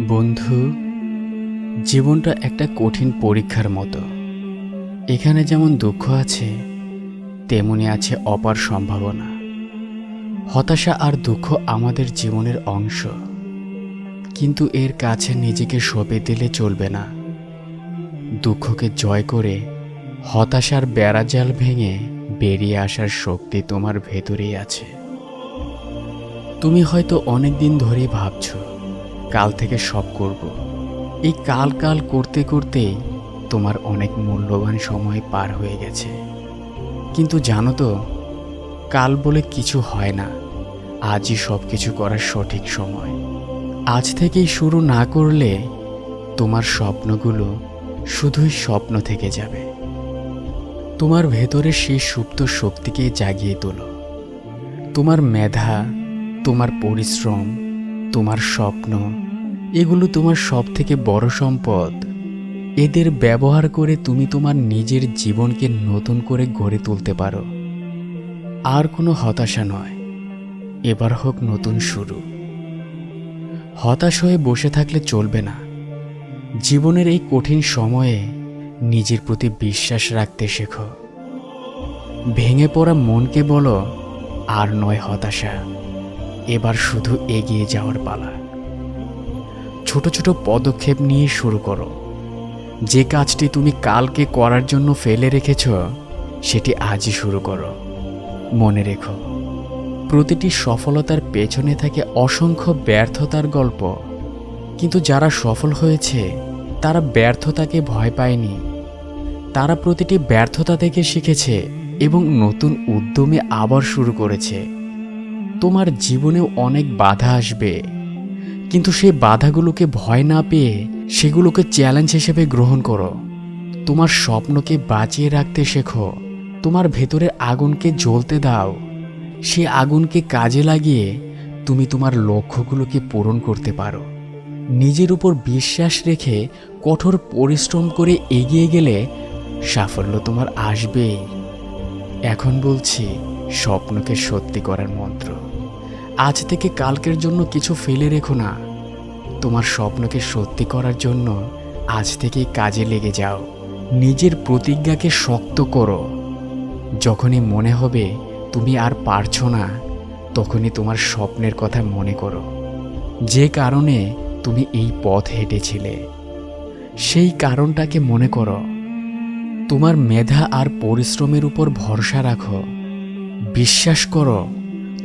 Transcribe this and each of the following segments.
বন্ধু, জীবনটা একটা কঠিন পরীক্ষার মতো। এখানে যেমন দুঃখ আছে, তেমনি আছে অপার সম্ভাবনা। হতাশা আর দুঃখ আমাদের জীবনের অংশ। কিন্তু এর কাছে নিজেকে সঁপে দিলে চলবে না। দুঃখকে জয় করে হতাশার বেড়াজাল ভেঙে বেরিয়ে আসার শক্তি তোমার ভেতরেই আছে। তুমি হয়তো অনেক দিন ধরেই ভাবছ কাল থেকে সব করব। এই কাল কাল করতে করতেই তোমার অনেক মূল্যবান সময় পার হয়ে গেছে। কিন্তু জানো তো, কাল বলে কিছু হয় না। আজই সব কিছু করার সঠিক সময়। আজ থেকেই শুরু না করলে তোমার স্বপ্নগুলো শুধুই স্বপ্ন থেকে যাবে। তোমার ভেতরে সেই সুপ্ত শক্তিকে জাগিয়ে তোলো। তোমার মেধা, তোমার পরিশ্রম, তোমার স্বপ্ন এগুলো তোমার সব থেকে বড় সম্পদ। এদের ব্যবহার করে তুমি তোমার নিজের জীবনকে নতুন করে গড়ে তুলতে পারো। আর কোনো হতাশা নয়। এবার হোক নতুন শুরু। হতাশ হয়ে বসে থাকলে চলবে না। জীবনের এই কঠিন সময়ে নিজের প্রতি বিশ্বাস রাখতে শেখো। ভেঙে পড়া মনকে বলো, আর নয় হতাশা। এবার শুধু এগিয়ে যাওয়ার পালা। ছোট ছোট পদক্ষেপ নিয়ে শুরু করো। যে কাজটি তুমি কালকে করার জন্য ফেলে রেখেছ, সেটি আজই শুরু করো। মনে রেখো, প্রতিটি সফলতার পেছনে থাকে অসংখ্য ব্যর্থতার গল্প। কিন্তু যারা সফল হয়েছে, তারা ব্যর্থতাকে ভয় পায়নি। তারা প্রতিটি ব্যর্থতা থেকে শিখেছে এবং নতুন উদ্যমে আবার শুরু করেছে। তোমার জীবনেও অনেক বাধা আসবে। কিন্তু সেই বাধাগুলোকে ভয় না পেয়ে সেগুলোকে চ্যালেঞ্জ হিসেবে গ্রহণ করো। তোমার স্বপ্নকে বাঁচিয়ে রাখতে শেখো। তোমার ভেতরে আগুনকে জ্বলতে দাও। সে আগুনকে কাজে লাগিয়ে তুমি তোমার লক্ষ্যগুলোকে পূরণ করতে পারো। নিজের উপর বিশ্বাস রেখে কঠোর পরিশ্রম করে এগিয়ে গেলে সাফল্য তোমার আসবেই। এখন বলছি, স্বপ্নকে সত্যি করার মন্ত্র। আজ থেকে কালকের জন্য কিছু ফেলে রেখো না। তোমার স্বপ্নকে সত্যি করার জন্য আজ থেকেই কাজে লেগে যাও। নিজের প্রতিজ্ঞাকে শক্ত করো। যখনই মনে হবে তুমি আর পারছ না, তখনই তোমার স্বপ্নের কথা মনে করো। যে কারণে তুমি এই পথ হেঁটেছিলে, সেই কারণটাকে মনে করো। তোমার মেধা আর পরিশ্রমের উপর ভরসা রাখো। বিশ্বাস করো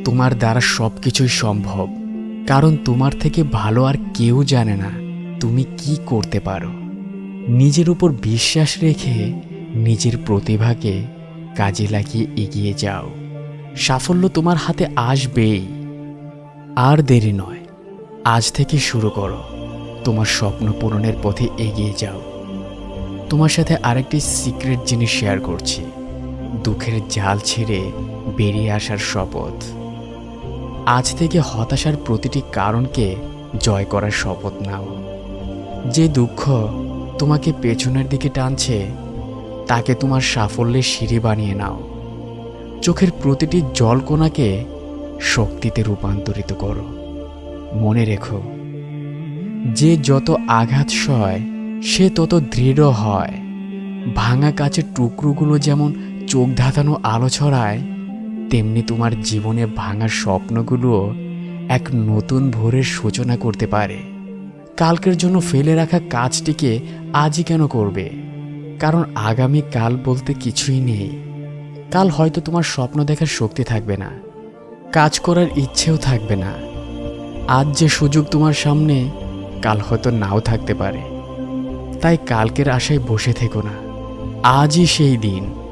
তোমার দ্বারা সব কিছুই সম্ভব। কারণ তোমার থেকে ভালো আর কেউ জানে না তুমি কি করতে পারো। নিজের উপর বিশ্বাস রেখে নিজের প্রতিভাকে কাজে লাগিয়ে এগিয়ে যাও। সাফল্য তোমার হাতে আসবেই। আর দেরি নয়, আজ থেকে শুরু করো। তোমার স্বপ্ন পূরণের পথে এগিয়ে যাও। তোমার সাথে আরেকটি সিক্রেট জিনিস শেয়ার করছি। দুঃখের জাল ছেড়ে বেরিয়ে আসার শপথ। আজ থেকে হতাশার প্রতিটি কারণকে জয় করার শপথ নাও। যে দুঃখ তোমাকে পেছনের দিকে টানছে, তাকে তোমার সাফল্যের সিঁড়ি বানিয়ে নাও। চোখের প্রতিটি জলকোনাকে শক্তিতে রূপান্তরিত করো। মনে রেখো, যে যত আঘাত সয়, সে তত দৃঢ় হয়। ভাঙা কাচের টুকরোগুলো যেমন চোখ ধাঁধানো আলো ছড়ায় তেমনি তোমার জীবনে ভাঙা স্বপ্নগুলো এক নতুন ভোরের সূচনা করতে পারে। কালকের জন্য ফেলে রাখা কাজটিকে আজই কেন করবে? কারণ আগামী কাল বলতে কিছুই নেই। কাল হয়তো তোমার স্বপ্ন দেখার শক্তি থাকবে না। কাজ করার ইচ্ছেও থাকবে না। আজ যে সুযোগ তোমার সামনে, কাল হয়তো নাও থাকতে পারে। তাই কালকের আশায় বসে থেকো না। আজই সেই দিন।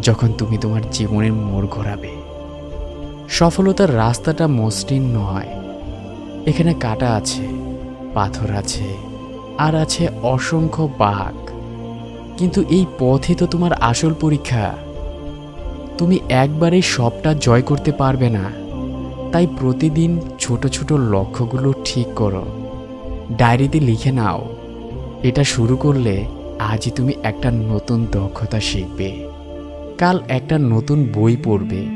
যখন তুমি তোমার জীবনের মোড় ঘোরাবে। সফলতার রাস্তাটা মসৃণ নয় এখানে কাটা আছে, পাথর আছে, আর আছে অসংখ্য বাঘ। কিন্তু এই পথই তো তোমার আসল পরীক্ষা। তুমি একবারেই সবটা জয় করতে পারবে না। তাই প্রতিদিন ছোট ছোট লক্ষ্যগুলো ঠিক করো। ডায়েরিতে লিখে নাও। এটা শুরু করলে আজই তুমি একটা নতুন দক্ষতা শিখবে। কাল একটা নতুন বই পড়বে।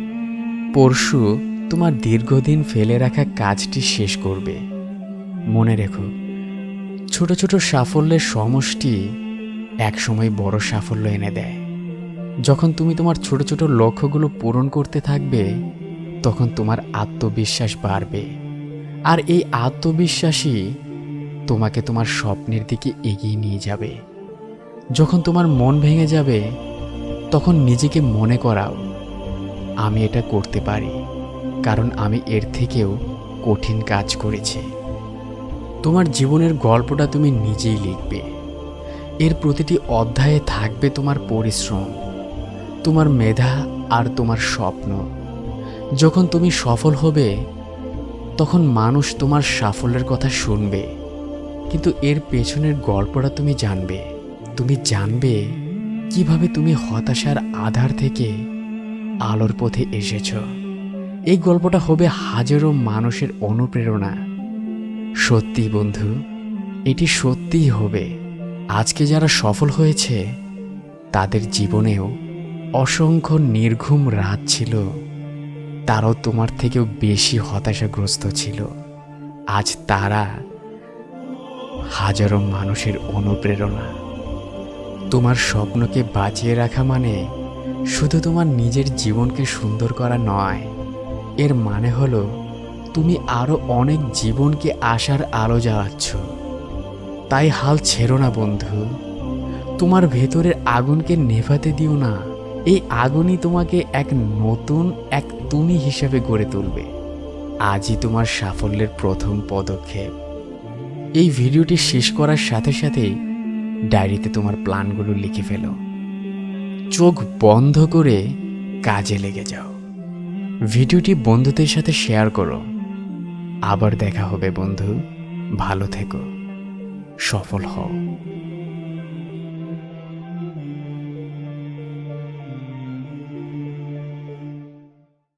পরশু তোমার দীর্ঘদিন ফেলে রাখা কাজটি শেষ করবে। মনে রেখো, ছোট ছোট সাফল্যের সমষ্টি একসময় বড় সাফল্য এনে দেয়। যখন তুমি তোমার ছোট ছোট লক্ষ্যগুলো পূরণ করতে থাকবে, তখন তোমার আত্মবিশ্বাস বাড়বে। আর এই আত্মবিশ্বাসই তোমাকে তোমার স্বপ্নের দিকে এগিয়ে নিয়ে যাবে। যখন তোমার মন ভেঙে যাবে তখন নিজেকে মনে করাও, আমি এটা করতে পারি, কারণ আমি এর থেকেও কঠিন কাজ করেছি। তোমার জীবনের গল্পটা তুমি নিজেই লিখবে। এর প্রতিটি অধ্যায়ে থাকবে তোমার পরিশ্রম, তোমার মেধা আর তোমার স্বপ্ন। যখন তুমি সফল হবে, তখন মানুষ তোমার সাফল্যের কথা শুনবে, কিন্তু এর পেছনের গল্পটা তুমি জানবে। তুমি জানবে কীভাবে তুমি হতাশার আধার থেকে আলোর পথে এসেছ? এই গল্পটা হবে হাজারো মানুষের অনুপ্রেরণা। সত্যি বন্ধু, এটি সত্যিই হবে। আজকে যারা সফল হয়েছে, তাদের জীবনেও অসংখ্য নির্ঘুম রাত ছিল। তারাও তোমার থেকেও বেশি হতাশাগ্রস্ত ছিল। আজ তারা হাজারো মানুষের অনুপ্রেরণা। তোমার স্বপ্নকে বাঁচিয়ে রাখা মানে শুধু তোমার নিজের জীবনকে সুন্দর করা নয়। এর মানে হলো তুমি আরও অনেক জীবনকে আশার আলো জ্বালাচ্ছ। তাই হাল ছেড়ো না, বন্ধু। তোমার ভেতরের আগুনকে নেভাতে দিও না। এই আগুনই তোমাকে এক নতুন, এক তুমি হিসেবে গড়ে তুলবে। আজই তোমার সাফল্যের প্রথম পদক্ষেপ। এই ভিডিওটি শেষ করার সাথে সাথেই ডায়েরিতে তোমার প্ল্যানগুলো লিখে ফেলো। চোখ বন্ধ করে কাজে লেগে যাও। ভিডিওটি বন্ধুদের সাথে শেয়ার করো। আবার দেখা হবে বন্ধু। ভালো থেকো। সফল হও।